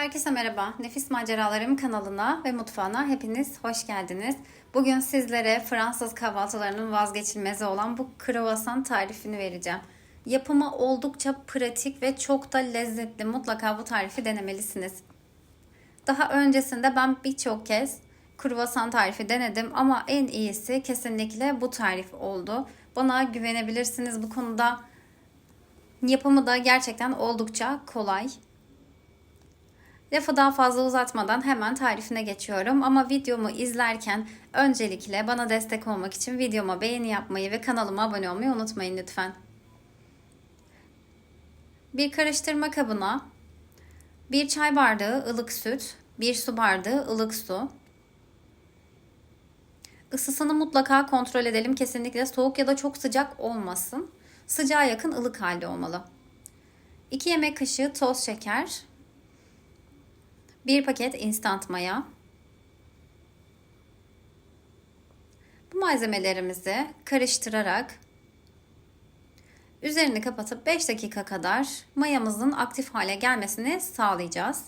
Herkese merhaba. Nefis Maceralarım kanalına ve mutfağına hepiniz hoş geldiniz. Bugün sizlere Fransız kahvaltılarının vazgeçilmezi olan bu kruvasan tarifini vereceğim. Yapımı oldukça pratik ve çok da lezzetli. Mutlaka bu tarifi denemelisiniz. Daha öncesinde ben birçok kez kruvasan tarifi denedim ama en iyisi kesinlikle bu tarif oldu. Bana güvenebilirsiniz bu konuda. Yapımı da gerçekten oldukça kolay. Lafı daha fazla uzatmadan hemen tarifine geçiyorum. Ama videomu izlerken öncelikle bana destek olmak için videoma beğeni yapmayı ve kanalıma abone olmayı unutmayın lütfen. Bir karıştırma kabına bir çay bardağı ılık süt, bir su bardağı ılık su. Isısını mutlaka kontrol edelim. Kesinlikle soğuk ya da çok sıcak olmasın. Sıcağa yakın ılık halde olmalı. 2 yemek kaşığı toz şeker, 1 paket instant maya. Bu malzemelerimizi karıştırarak üzerini kapatıp 5 dakika kadar mayamızın aktif hale gelmesini sağlayacağız.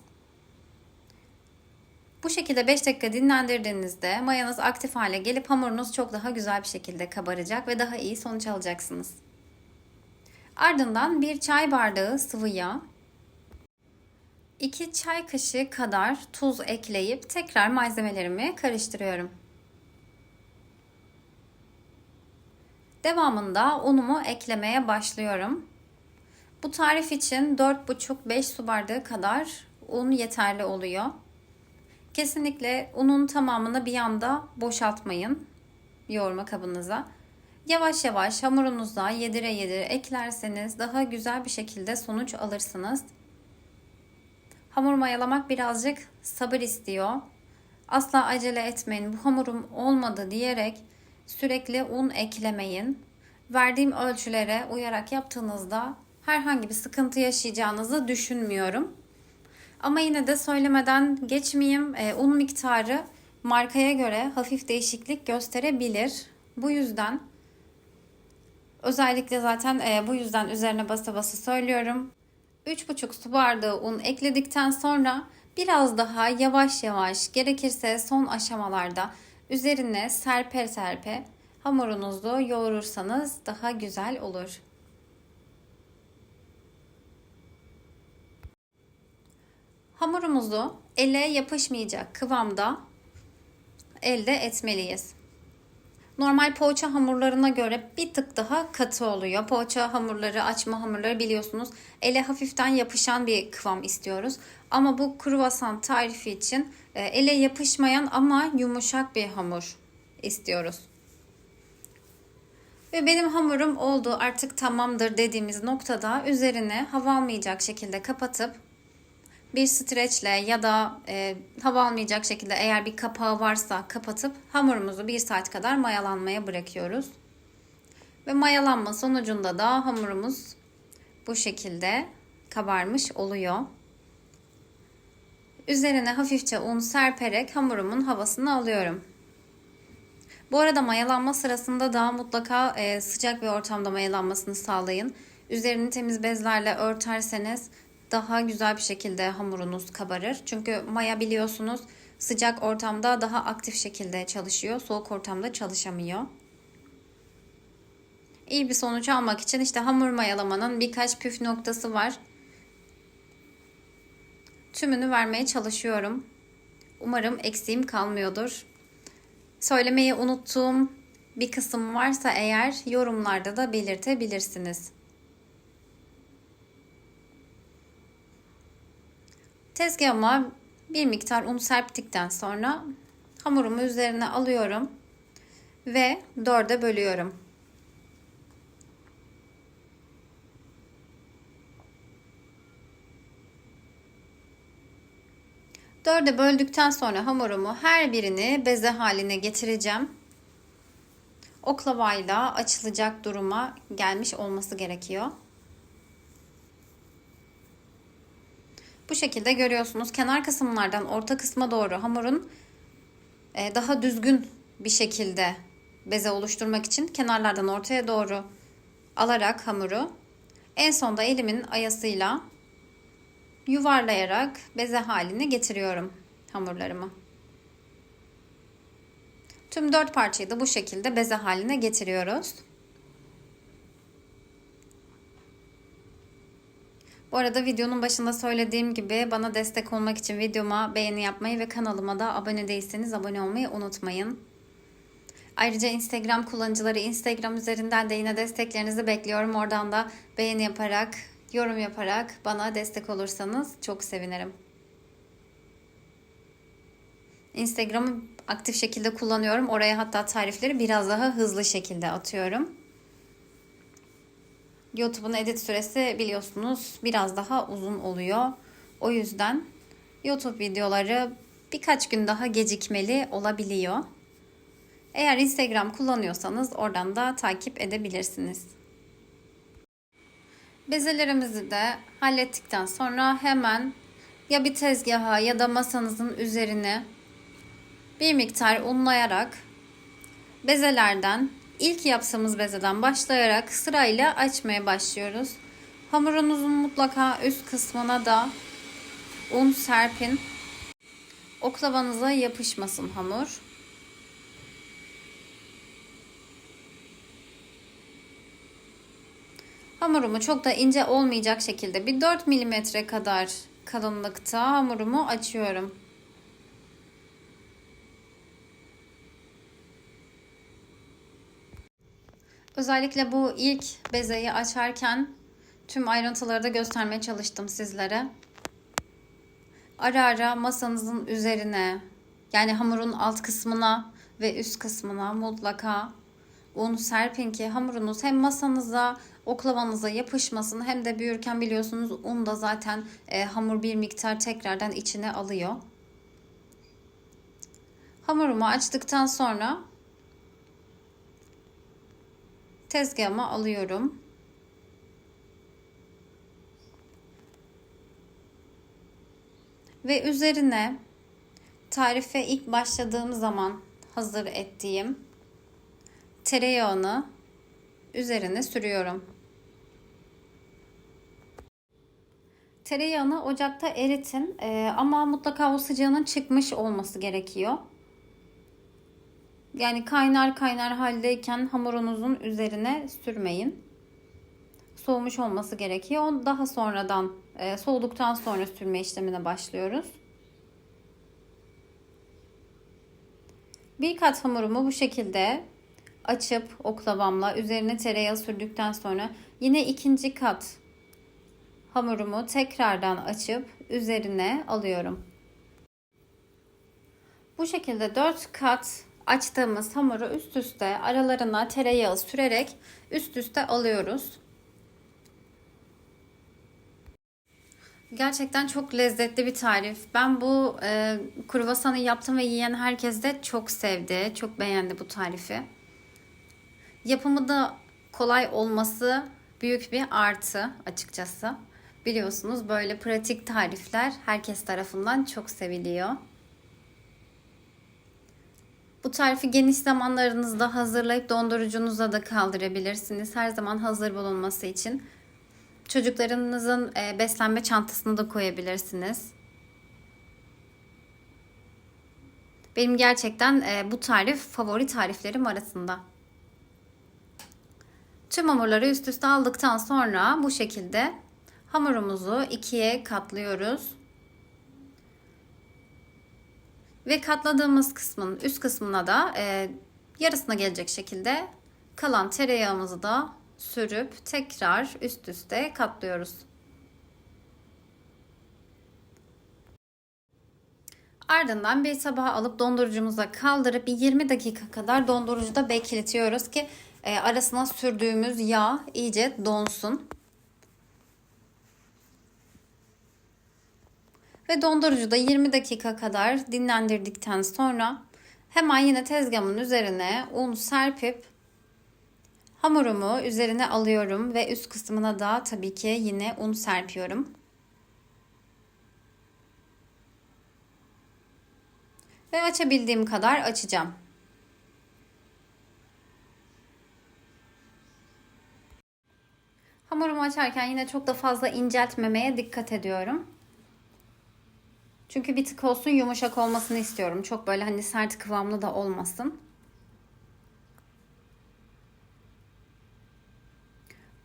Bu şekilde 5 dakika dinlendirdiğinizde mayanız aktif hale gelip hamurunuz çok daha güzel bir şekilde kabaracak ve daha iyi sonuç alacaksınız. Ardından bir çay bardağı sıvı yağ, 2 çay kaşığı kadar tuz ekleyip tekrar malzemelerimi karıştırıyorum. Devamında unumu eklemeye başlıyorum. Bu tarif için 4,5-5 su bardağı kadar un yeterli oluyor. Kesinlikle unun tamamını bir anda boşaltmayın yoğurma kabınıza. Yavaş yavaş hamurunuza yedire yedire eklerseniz daha güzel bir şekilde sonuç alırsınız. Hamur mayalamak birazcık sabır istiyor. Asla acele etmeyin. Bu hamurum olmadı diyerek sürekli un eklemeyin. Verdiğim ölçülere uyarak yaptığınızda herhangi bir sıkıntı yaşayacağınızı düşünmüyorum. Ama yine de söylemeden geçmeyeyim. E, un miktarı markaya göre hafif değişiklik gösterebilir. Bu yüzden özellikle zaten e, bu yüzden üzerine basa basa söylüyorum. 3,5 su bardağı un ekledikten sonra biraz daha yavaş yavaş gerekirse son aşamalarda üzerine serpe serpe hamurunuzu yoğurursanız daha güzel olur. Hamurumuzu ele yapışmayacak kıvamda elde etmeliyiz. Normal poğaça hamurlarına göre bir tık daha katı oluyor. Poğaça hamurları, açma hamurları biliyorsunuz ele hafiften yapışan bir kıvam istiyoruz. Ama bu kruvasan tarifi için e, ele yapışmayan ama yumuşak bir hamur istiyoruz. Ve benim hamurum oldu artık tamamdır dediğimiz noktada üzerine hava almayacak şekilde kapatıp bir streçle ya da e, hava almayacak şekilde eğer bir kapağı varsa kapatıp hamurumuzu bir saat kadar mayalanmaya bırakıyoruz. Ve mayalanma sonucunda da hamurumuz bu şekilde kabarmış oluyor. Üzerine hafifçe un serperek hamurumun havasını alıyorum. Bu arada mayalanma sırasında da mutlaka e, sıcak bir ortamda mayalanmasını sağlayın. Üzerini temiz bezlerle örterseniz daha güzel bir şekilde hamurunuz kabarır. Çünkü maya biliyorsunuz sıcak ortamda daha aktif şekilde çalışıyor. Soğuk ortamda çalışamıyor. İyi bir sonuç almak için işte hamur mayalamanın birkaç püf noktası var. Tümünü vermeye çalışıyorum. Umarım eksiğim kalmıyordur. Söylemeyi unuttuğum bir kısım varsa eğer yorumlarda da belirtebilirsiniz. Tezgahıma bir miktar un serptikten sonra hamurumu üzerine alıyorum ve dörde bölüyorum. Dörde böldükten sonra hamurumu her birini beze haline getireceğim. Oklavayla açılacak duruma gelmiş olması gerekiyor. Bu şekilde görüyorsunuz. Kenar kısımlardan orta kısma doğru hamurun e, daha düzgün bir şekilde beze oluşturmak için kenarlardan ortaya doğru alarak hamuru en sonda elimin ayasıyla yuvarlayarak beze haline getiriyorum hamurlarımı. Tüm dört parçayı da bu şekilde beze haline getiriyoruz. Bu arada videonun başında söylediğim gibi bana destek olmak için videoma beğeni yapmayı ve kanalıma da abone değilseniz abone olmayı unutmayın. Ayrıca Instagram kullanıcıları Instagram üzerinden de yine desteklerinizi bekliyorum. Oradan da beğeni yaparak, yorum yaparak bana destek olursanız çok sevinirim. Instagram'ı aktif şekilde kullanıyorum. Oraya hatta tarifleri biraz daha hızlı şekilde atıyorum. YouTube'un edit süresi biliyorsunuz biraz daha uzun oluyor. O yüzden YouTube videoları birkaç gün daha gecikmeli olabiliyor. Eğer Instagram kullanıyorsanız oradan da takip edebilirsiniz. Bezelerimizi de hallettikten sonra hemen ya bir tezgaha ya da masanızın üzerine bir miktar unlayarak bezelerden ilk yaptığımız bezeden başlayarak sırayla açmaya başlıyoruz. Hamurunuzun mutlaka üst kısmına da un serpin. Oklavanıza yapışmasın hamur. Hamurumu çok da ince olmayacak şekilde bir 4 milimetre kadar kalınlıkta hamurumu açıyorum. Özellikle bu ilk bezeyi açarken tüm ayrıntıları da göstermeye çalıştım sizlere. Ara ara masanızın üzerine yani hamurun alt kısmına ve üst kısmına mutlaka un serpin ki hamurunuz hem masanıza oklavanıza yapışmasın hem de büyürken biliyorsunuz un da zaten e, hamur bir miktar tekrardan içine alıyor. Hamurumu açtıktan sonra tezgahıma alıyorum. Ve üzerine tarife ilk başladığım zaman hazır ettiğim tereyağını üzerine sürüyorum. Tereyağını ocakta eritin ama mutlaka o sıcağının çıkmış olması gerekiyor. Yani kaynar kaynar haldeyken hamurunuzun üzerine sürmeyin. Soğumuş olması gerekiyor. Daha sonradan e, soğuduktan sonra sürme işlemine başlıyoruz. Bir kat hamurumu bu şekilde açıp oklavamla üzerine tereyağı sürdükten sonra yine ikinci kat hamurumu tekrardan açıp üzerine alıyorum. Bu şekilde 4 kat açtığımız hamuru üst üste aralarına tereyağı sürerek üst üste alıyoruz. Gerçekten çok lezzetli bir tarif. Ben bu e, kruvasanı yaptım ve yiyen herkes de çok sevdi. Çok beğendi bu tarifi. Yapımı da kolay olması büyük bir artı açıkçası. Biliyorsunuz böyle pratik tarifler herkes tarafından çok seviliyor. Bu tarifi geniş zamanlarınızda hazırlayıp dondurucunuza da kaldırabilirsiniz. Her zaman hazır bulunması için. Çocuklarınızın e, beslenme çantasını da koyabilirsiniz. Benim gerçekten e, bu tarif favori tariflerim arasında. Tüm hamurları üst üste aldıktan sonra bu şekilde hamurumuzu ikiye katlıyoruz. Ve katladığımız kısmın üst kısmına da e, yarısına gelecek şekilde kalan tereyağımızı da sürüp tekrar üst üste katlıyoruz. Ardından bir tabağa alıp dondurucumuza kaldırıp bir 20 dakika kadar dondurucuda bekletiyoruz ki e, arasına sürdüğümüz yağ iyice donsun. Ve dondurucuda 20 dakika kadar dinlendirdikten sonra hemen yine tezgahımın üzerine un serpip hamurumu üzerine alıyorum ve üst kısmına da tabii ki yine un serpiyorum. Ve açabildiğim kadar açacağım. Hamurumu açarken yine çok da fazla inceltmemeye dikkat ediyorum. Çünkü bir tık olsun yumuşak olmasını istiyorum. Çok böyle hani sert kıvamlı da olmasın.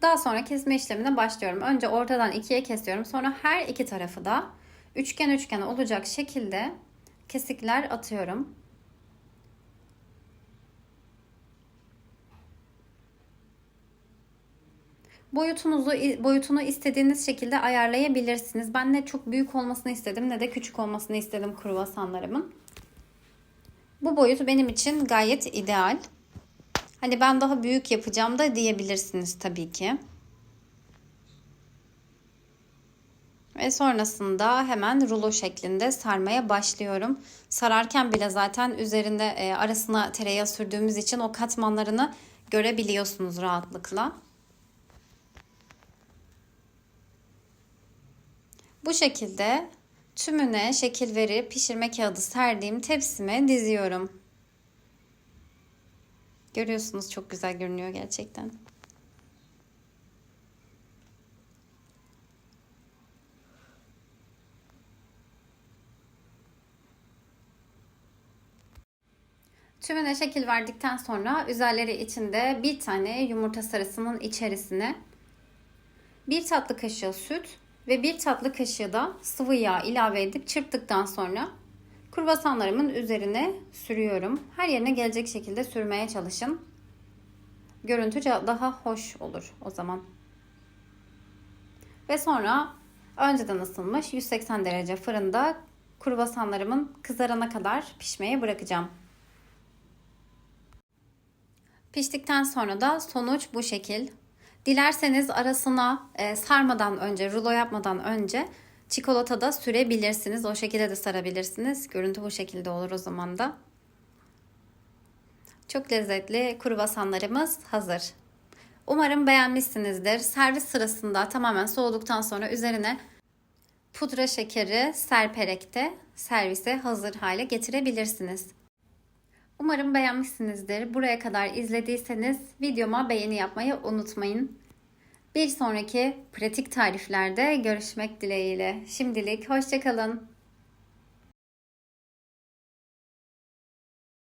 Daha sonra kesme işlemine başlıyorum. Önce ortadan ikiye kesiyorum. Sonra her iki tarafı da üçgen üçgen olacak şekilde kesikler atıyorum. Boyutunuzu boyutunu istediğiniz şekilde ayarlayabilirsiniz. Ben ne çok büyük olmasını istedim ne de küçük olmasını istedim kruvasanlarımın. Bu boyut benim için gayet ideal. Hani ben daha büyük yapacağım da diyebilirsiniz tabii ki. Ve sonrasında hemen rulo şeklinde sarmaya başlıyorum. Sararken bile zaten üzerinde e, arasına tereyağı sürdüğümüz için o katmanlarını görebiliyorsunuz rahatlıkla. Bu şekilde tümüne şekil verip pişirme kağıdı serdiğim tepsime diziyorum. Görüyorsunuz çok güzel görünüyor gerçekten. Tümüne şekil verdikten sonra üzerleri içinde bir tane yumurta sarısının içerisine bir tatlı kaşığı süt ve bir tatlı kaşığı da sıvı yağ ilave edip çırptıktan sonra kruvasanlarımın üzerine sürüyorum. Her yerine gelecek şekilde sürmeye çalışın. Görüntü daha hoş olur o zaman. Ve sonra önceden ısınmış 180 derece fırında kruvasanlarımın kızarana kadar pişmeye bırakacağım. Piştikten sonra da sonuç bu şekil. Dilerseniz arasına e, sarmadan önce, rulo yapmadan önce çikolata da sürebilirsiniz. O şekilde de sarabilirsiniz. Görüntü bu şekilde olur o zaman da. Çok lezzetli kruvasanlarımız hazır. Umarım beğenmişsinizdir. Servis sırasında tamamen soğuduktan sonra üzerine pudra şekeri serperek de servise hazır hale getirebilirsiniz. Umarım beğenmişsinizdir. Buraya kadar izlediyseniz videoma beğeni yapmayı unutmayın. Bir sonraki pratik tariflerde görüşmek dileğiyle. Şimdilik hoşçakalın.